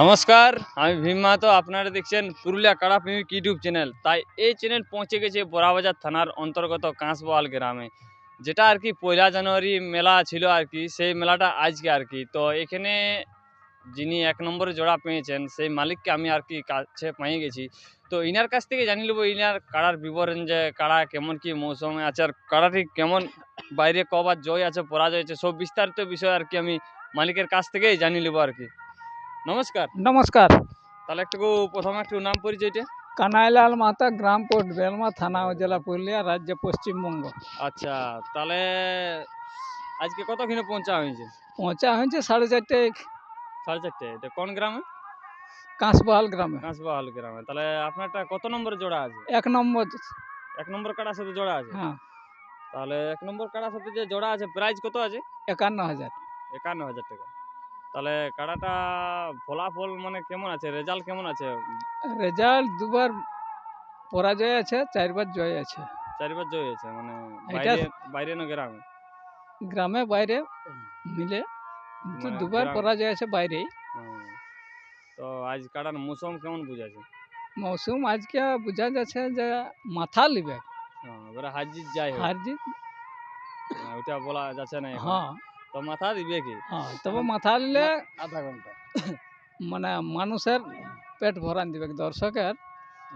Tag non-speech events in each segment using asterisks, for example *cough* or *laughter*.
নমস্কার, আমি ভীম মাহাতো, আপনারা দেখছেন পুরুলিয়া কাড়া প্রেমিক ইউটিউব চ্যানেল। তাই এই চ্যানেল পৌঁছে গেছে বোরাবাজার থানার অন্তর্গত কাঁসবোয়াল গ্রামে। যেটা আর কি পয়লা জানুয়ারি মেলা ছিল আর কি, সেই মেলাটা আজকে আর কি। তো এখানে যিনি এক নম্বরে জোড়া পেয়েছেন, সেই মালিককে আমি আর কি কাছে পেয়ে গেছি। তো ইনার কাছ থেকে জানি নেব, ইনার কাড়ার বিবরণ যে কাড়া, কেমন কি মৌসুমে আছে, আর কাড়াটি কেমন, বাইরে কবার জয় আছে, পরাজয় আছে, সব বিস্তারিত বিষয় আর কি আমি মালিকের কাছ থেকেই জানি নেব আর কি। নমস্কার। নমস্কার। তাহলে একটু প্রথমে একটু নাম পরিচয়টা। কানাইলাল মাতা গ্রাম পোস্ট বেলমা থানা জেলা পুরুলিয়া রাজ্য পশ্চিমবঙ্গ। আচ্ছা তাহলে আজকে কতক্ষণে পৌঁছা হয়েছে? পৌঁছা হয়েছে সাড়ে চারটে সাড়ে চারটে এটা কোন গ্রামে? কাঁসবহাল গ্রামে। কাঁচবাহাল গ্রামে তাহলে আপনারটা কত নম্বর জোড়া আছে? এক নম্বর। এক নম্বর কাড়ার সাথে জোড়া আছে? হ্যাঁ। তাহলে এক নম্বর কাড়ার সাথে যে জোড়া আছে প্রাইস কত আছে? একান্ন হাজার। একান্ন হাজার টাকা। তাহলে কাড়াটা ফলাফল মানে কেমন আছে? রেজাল্ট কেমন আছে? রেজাল্ট দুবার পরাজয় আছে চারবার জয় আছে। চারিবার জয় আছে মানে বাইরে বাইরে না গ্রামে? গ্রামে বাইরে মিলে কিন্তু মানে দুবার পরাজয় আছে বাইরেই। তো আজ কাড়ার মৌসুম কেমন বুঝাছে মৌসুম আজকে বোঝা যাচ্ছে যে মাথা লিবে। এবারে হাজির যাই হার জিত হ্যাঁ, ওইটা বলা যাচ্ছে না হ্যাঁ। তো মাথা দিবে কি? হ্যাঁ তবে মাথা নিলে আধা ঘণ্টা। মানে মানুষের পেট ভরান দিবে দর্শকের।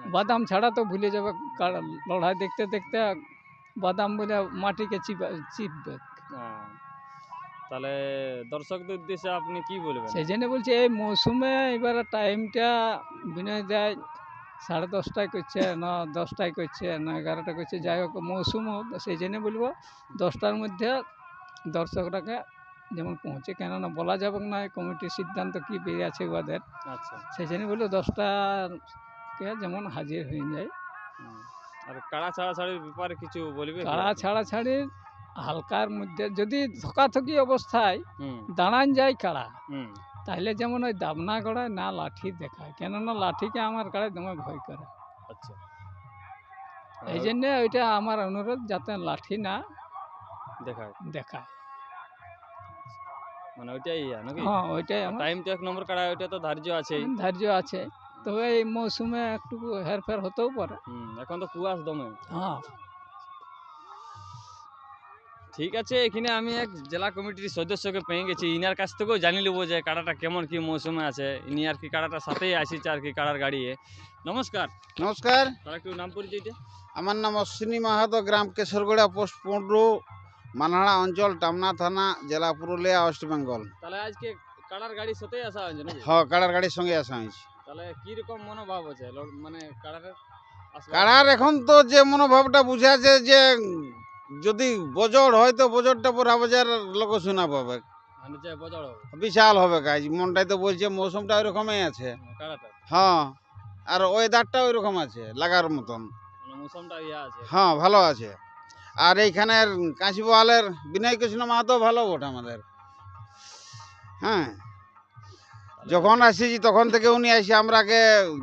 বাদাম ছাড়া তো ভুলে যাবে কার- লড়াই দেখতে দেখতে বাদাম বলে মাটিকে চিপা চিপবে। হ্যাঁ। তাহলে দর্শকদের উদ্দেশ্যে আপনি কি বলবেন? সেই জন্য বলছি এই মৌসুমে এবারে টাইমটা বিনয় যায় সাড়ে দশটায় করছে না দশটায় করছে না এগারোটা করছে যাই হোক মৌসুম হোক, সেই জন্য বলব দশটার মধ্যে দর্শকরাকে যেমন পৌঁছে কেননা বলা যাবে না কমিটির সিদ্ধান্ত কি বেরিয়েছে ওদের। আচ্ছা। সেই জন্য বলব দশটাকে যেমন হাজির হয়ে যায়। আর কাড়া ছাড়া ছাড়ির ব্যাপারে কিছু বলবে? কাড়া আপনি? ছাড়া ছাড়ি হালকার মধ্যে যদি ধকাধকি অবস্থায় দাঁড়ান যায় কাড়া তাহলে যেমন ওই দাবনা গড়ায় না লাঠি দেখায় কেননা লাঠিকে আমার কাড়ায় দমে ভয় করে। আচ্ছা। এই জন্য ওইটা আমার অনুরোধ যাতে লাঠি না দেখায়। দেখায়। মানে ওইটাই ইয়া নাকি? হ্যাঁ ওইটাই আমার। টাইম তো এক নম্বর কাড়া ওইটা তো ধার্য আছেই ধার্য আছে। তবে এই মৌসুমে একটু হেরফের হতেও পারে। হুম এখন তো কুয়াশ দমে। হ্যাঁ। ঠিক আছে এখানে আমি এক জেলা কমিটির সদস্যকে পেয়ে গেছি। ইনার কাছ থেকেও জানি নেব যে কাড়াটা কেমন কি মৌসুমে আছে। ইনি আর কি কাড়াটার সাথেই আসিছে আর কি কাড়ার গাড়িয়ে নমস্কার। নমস্কার। তার একটু নাম পরিচয়টা? আমার নাম অশ্বিনী মাহাতো গ্রাম কেশরগড়া পোস্ট পনেরো মানহাড়া অঞ্চল টামনা থানা জেলা পুরুলিয়া ওয়েস্ট বেঙ্গল। তাহলে আজকে কাড়ার গাড়ির সাথেই আসা হয়েছে নাকি? হ কাড়ার গাড়ির সঙ্গে আসা হয়েছে। তাহলে কি রকম মনোভাব আছে? মানে কাড়ার কাড়ার এখন তো যে মনোভাবটা বুঝাছে যে যদি বজর হয় তো বজরটা পুরা বাজার লোক শোনা পাবে। মানে বিশাল হবে কাজ মনটাই তো বলছে মৌসুমটা ওইরকমই আছে। হ্যাঁ, হ্যাঁ আর ওয়েদারটা ওইরকম আছে লাগার মতন। মানে আছে। হ্যাঁ ভালো আছে। আর এইখানের কাঁচিবহালের বিনয় কৃষ্ণ মাহাতো ভালো বটে আমাদের। হ্যাঁ। যখন আসিছি তখন থেকে উনি আসি আমরাকে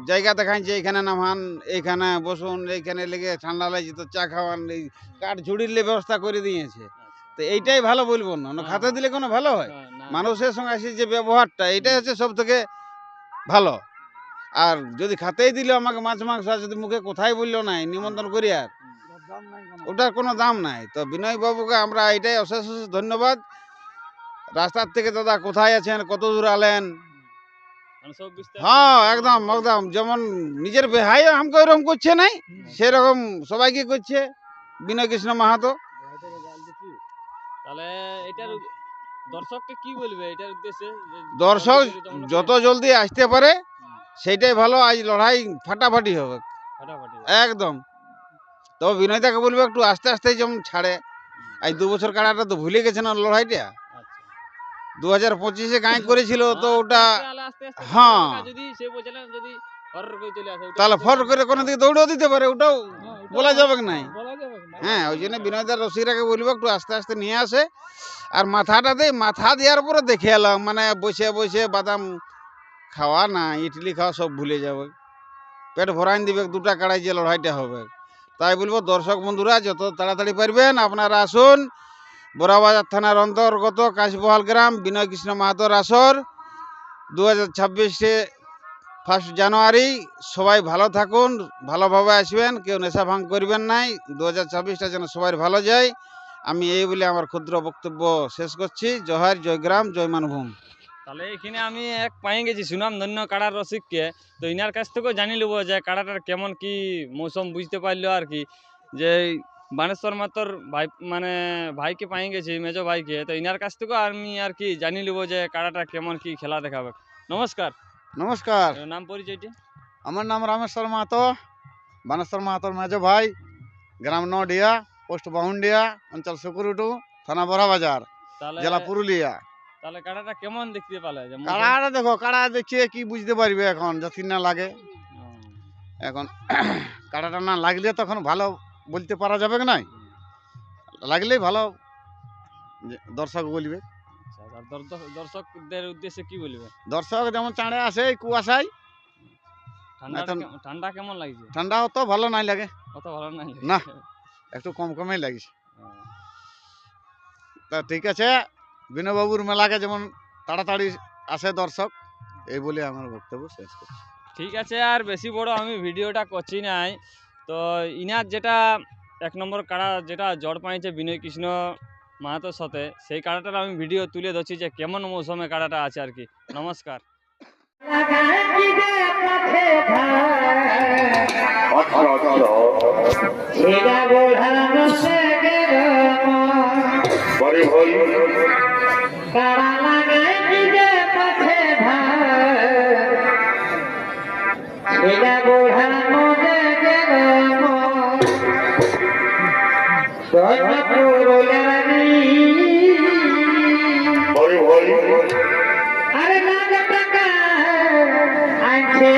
জায়গা দেখাইছে এইখানে নামান এইখানে বসুন এইখানে লেগে ঠান্ডা লাগছে তো চা খাওয়ান এই কাঠ ঝুড়ির লে ব্যবস্থা করে দিয়েছে। তো এইটাই ভালো বলব না খাতে দিলে কোনো ভালো হয়? মানুষের সঙ্গে আসি যে ব্যবহারটা এটাই হচ্ছে সব থেকে ভালো। আর যদি খাতেই দিল আমাকে মাছ মাংস যদি মুখে কোথায় বলল নাই নিমন্ত্রণ করি আর। ওটার কোনো দাম নাই। তো বিনয় বাবুকে আমরা এটাই অশেষ অশেষ ধন্যবাদ। রাস্তার থেকে দাদা কোথায় আছেন? কত দূর আলেন? মানে হ্যাঁ একদম একদম। যেমন নিজের বেহাই আমাকে ওইরকম করছে নাই সেরকম সবাইকে করছে। বিনয় কৃষ্ণ মাহাতো। তাহলে এটার দর্শককে কি বলবে? এটার উদ্দেশ্যে দর্শক যত জলদি আসতে পারে হুম, সেইটাই ভালো। আজ লড়াই ফাটাফাটি হবে। ফাটাফাটি একদম। তবে বিনয়দাকে বলব একটু আস্তে আস্তে যেমন ছাড়ে। আজ দু বছর কাড়াটা তো ভুলে গেছে না লড়াইটা? আচ্ছা। দু হাজার পঁচিশে গাঁ *laughs* করেছিল তো হ্যাঁ, ওটা হ্যাঁ। তাহলে ফর করে কোনো দিকে দৌড়েও দিতে পারে ওটাও হ্যাঁ, বলা যাবে নাই? না হ্যাঁ ওই জন্য বিনয়দার রসিরাকে বলব একটু আস্তে আস্তে নিয়ে আসে। আর মাথাটা দেয় মাথা দেওয়ার পরে দেখে এলাম মানে বসে বসে বাদাম খাওয়া না ইডলি খাওয়া সব ভুলে যাবে। পেট ভরাইন দিবে দুটা কাড়াই যে লড়াইটা হবে। তাই বলব, দর্শক বন্ধুরা, যত তাড়াতাড়ি পারবেন, আপনারা আসুন। বোরাবাজার থানার অন্তর্গত কাশবহাল গ্রাম বিনয় কৃষ্ণ মাহাতোর আসর। দু হাজার ছাব্বিশে ফার্স্ট জানুয়ারি সবাই ভালো থাকুন, ভালোভাবে আসবেন, কেউ নেশা ভাঙ করবেন নাই। দু হাজার ছাব্বিশটা যেন সবাই ভালো যায়। আমি এই বলে আমার ক্ষুদ্র বক্তব্য শেষ করছি। জহার জয়গ্রাম জয় মানভূম। তাহলে এখানে আমি এক পাই গেছি সুনাম ধন্য কাড়ার রসিককে। তো ইনার কাছ থেকেও জানি নেব যে কাড়াটার কেমন কি মৌসুম বুঝতে পারল আর কি। যে বানেশ্বর মাতর ভাই মানে ভাইকে পাই গেছি মেজো ভাইকে। তো ইনার কাছ থেকেও আমি আর কি জানি নেব যে কাড়াটা কেমন কি খেলা দেখাবে। নমস্কার। নমস্কার। নাম পরিচয়টি? আমার নাম রামেশ্বর মাহাতো বানেশ্বর মাহাতোর মেজো ভাই গ্রাম নডিয়া পোস্ট বাহুন্ডিয়া অঞ্চল সুকুরুটু থানা বড়া বাজার তাহলে জেলা পুরুলিয়া। তাহলে কাড়াটা কেমন দেখতে পালে? কাড়াটা দেখো কাড়া দেখিয়ে কি বুঝতে পারবে এখন যদি না লাগে। এখন *clears throat* কাড়াটা না লাগলে তখন ভালো বলতে পারা যাবে কি নাই? লাগলেই ভালো দর্শক বলবে। আচ্ছা, দর্শকদের উদ্দেশ্যে কি বলবে? দর্শক যেমন চাঁড়ে আসে কুয়াশায়। ঠান্ডা ঠান্ডা কেমন লাগছে? ঠান্ডা অত ভালো নাই লাগে। অত ভালো নাই না। একটু কম কমই লাগিছে। তা ঠিক আছে বিনয়বাবুর মেলাকে যেমন তাড়াতাড়ি আসে দর্শক এই বলে আমার বক্তব্য শেষ করছি। ঠিক আছে আর বেশি বড় আমি ভিডিওটা করছি নাই। তো ইনার যেটা এক নম্বর কাড়া যেটা জড় পাইছে বিনয় কৃষ্ণ মাহাতোর সাথে সেই কাড়াটার আমি ভিডিও তুলে ধরছি যে কেমন মৌসুমে কাড়াটা আছে আর কি। নমস্কার। আচ্ছা আচ্ছা বারে ভাই বারে ভাই আরে না টাকা আনছে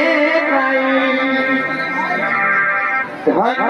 পাই ধর্ম